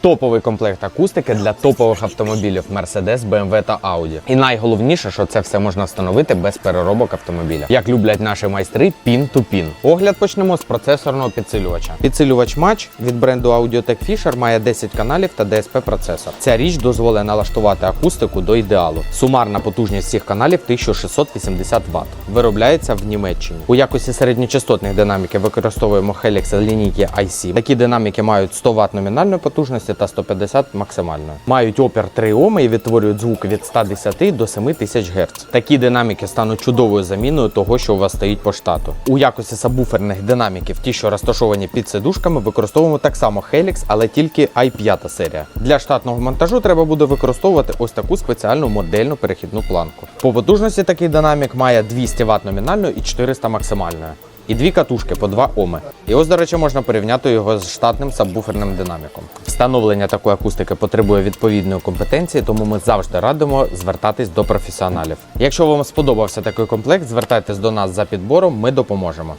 топовий комплект акустики для топових автомобілів Mercedes, BMW та Audi. І найголовніше, що це все можна встановити без переробок автомобіля. Як люблять наші майстри, пін ту пін. Огляд почнемо з процесорного підсилювача. Підсилювач Match від бренду Audiotech Fisher має 10 каналів та DSP процесор. Ця річ дозволить налаштувати акустику до ідеалу. Сумарна потужність всіх каналів 1680 Вт. Виробляється в Німеччині. У якості середньочастотних динаміків використовуємо Helix лінійки IC. Такі динаміки мають 100 Вт номінальної потужності та 150 максимальної. Мають опір 3 Оми і відтворюють звук від 110 до 7000 Гц. Такі динаміки стануть чудовою заміною того, що у вас стоїть по штату. У якості сабвуферних динаміків, ті, що розташовані під сидушками, використовуємо так само Helix, але тільки i5 серія. Для штатного монтажу треба буде використовувати ось таку спеціальну модельну перехідну планку. По потужності такий динамік має 200 Вт номінальної і 400 максимальної. І дві катушки по 2 Оми. І ось, до речі, можна порівняти його з штатним сабвуферним динаміком. Встановлення такої акустики потребує відповідної компетенції, тому ми завжди радимо звертатись до професіоналів. Якщо вам сподобався такий комплект, звертайтесь до нас за підбором, ми допоможемо.